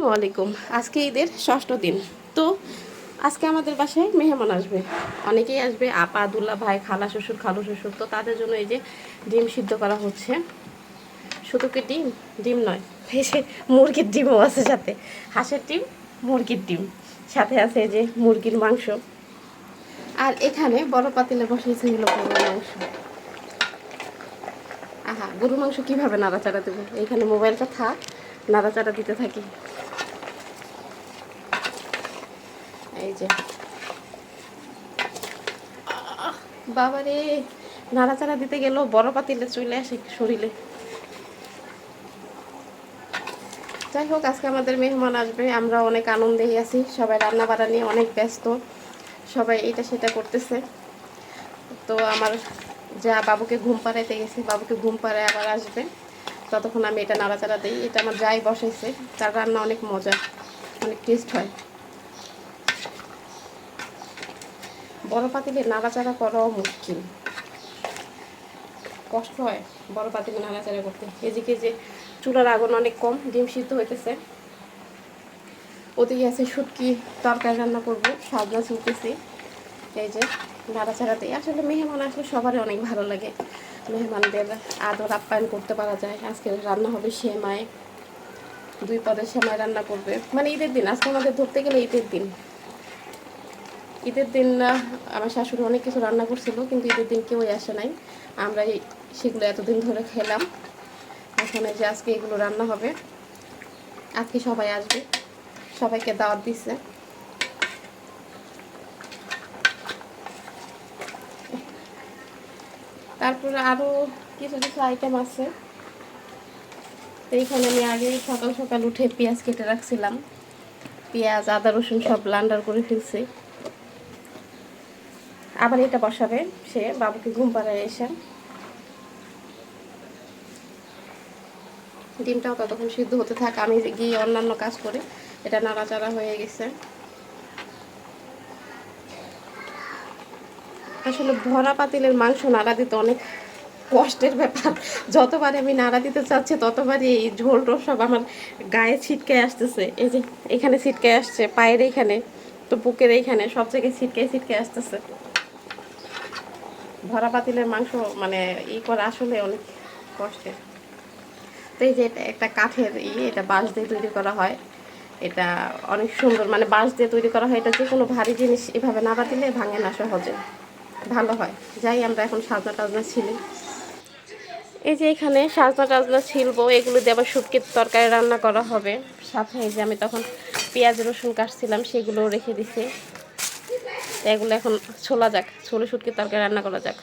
আসসালামু আলাইকুম। আজকে ঈদের ষষ্ঠ দিন। তো আজকে আমাদের বাসায় মেহমান আসবে। অনেকেই আসবে, আপা দুল্লা ভাই, খালা শ্বশুর, খালু শ্বশুর। তো তাদের জন্য এই যে ডিম সিদ্ধ করা হচ্ছে। শুধু কি ডিম? ডিম নয়। এই যে মুরগির ডিমও আছে সাথে। হাঁসের ডিম, মুরগির ডিম। সাথে আছে যে মুরগির মাংস। আর এখানে বড় পাতিলে বসেছে হলো গরুর মাংস। আহা, গরুর মাংস কীভাবে নাড়াচাড়া দেবো? এখানে মোবাইলটা থাক, নাড়াচাড়া দিতে থাকি। এই যে। বাবারে, নাড়াচাড়া দিতে গেলেও বড় পাতিলে চলে আসে শরীরে। যাই হোক, আজকে আমাদের মেহমান আসবে, আমরা অনেক আনন্দেই আছি। সবাই রান্না বাড়া নিয়ে অনেক ব্যস্ত, সবাই এটা সেটা করতেছে। তো আমার যা বাবুকে ঘুম পাড়াইতে গেছি, বাবুকে ঘুম পাড়ায় আবার আসবে। ততক্ষণ আমি এটা নাড়াচাড়া দিই। এটা আমার যাই বসাইছে, তার রান্না অনেক মজা, অনেক টেস্ট হয়। বড় পাতিলে নাড়াচাড়া করাও মুশকিল। কষ্ট হয় বড় পাতিলে নাড়াচাড়া করতে। এদিকে যে চুলার আগুন অনেক কম, ডিম সিদ্ধ হইতেছে। ওদিকে আছে শুটকি, তরকারি রান্না করব, সাজনা চুলতেছি। এই যে নাড়াচাড়া দিই আসলে মেহমান আসলে সবারই অনেক ভালো লাগে। মেহমানদের আদর আপ্যায়ন করতে পারা যায়। আজকে রান্না হবে সেমাই। দুই পদের সেমাই রান্না করবে। মানে ঈদের দিন, আজকে আমাদের ধরতে গেলে ঈদের দিন। ঈদের দিন আমার শাশুড়ি অনেক কিছু রান্না করছিল, কিন্তু ঈদের দিন কেউই আসে নাই। আমরা সেগুলো এতদিন ধরে খেলাম। এখন যে আজকে এগুলো রান্না হবে। আজকে সবাই আসবে। সবাইকে দাওয়াত দিচ্ছে তারপরে আরও কিছু কিছু আইটেম আছে। এইখানে আমি আগে সকাল সকাল উঠে পেঁয়াজ কেটে রাখছিলাম। পেঁয়াজ, আদা, রসুন সব ব্লান্ডার করে ফেলছি। আবার এটা বসাবে সে, বাবুকে ঘুম পাড়ায় এসে। ডিমটাও ততক্ষণ সিদ্ধ হতে থাক, আমি গিয়ে অন্যান্য কাজ করে। এটা নাড়াচাড়া হয়ে গেছে। আসলে ভরা পাতিলের মাংস নাড়া দিতে অনেক কষ্টের ব্যাপার। যতবার আমি নাড়া দিতে চাচ্ছি, ততবারই এই ঝোল টোল সব আমার গায়ে ছিটকে আসতেছে। এই যে, এখানে ছিটকে আসছে, পায়ের এইখানে তো বুকের এইখানে সব জায়গায় ছিটকে ছিটকে আসতেছে। ভরা পাতিলের মাংস মানে ই করা আসলে অনেক কষ্টের। তো এই যে এটা একটা কাঠের ই, এটা বাঁশ দিয়ে তৈরি করা হয়। এটা অনেক সুন্দর মানে বাঁশ দিয়ে তৈরি করা হয়। এটা যে কোনো ভারী জিনিস এভাবে না দিলে ভাঙে না সহজে। ভালো হয়। যাই, আমরা এখন সাজনা টাজনা ছিলি। এই যে এখানে সাজনা টাজনা ছিলবো, এগুলো দিয়ে আবার শুটকির তরকারি রান্না করা হবে। সাথে এই যে আমি তখন পেঁয়াজ, রসুন কাটছিলাম সেগুলো রেখে দিছি। এগুলো এখন ছোলা যাক ছোলে শুটকির তরকারি রান্না করা যাক।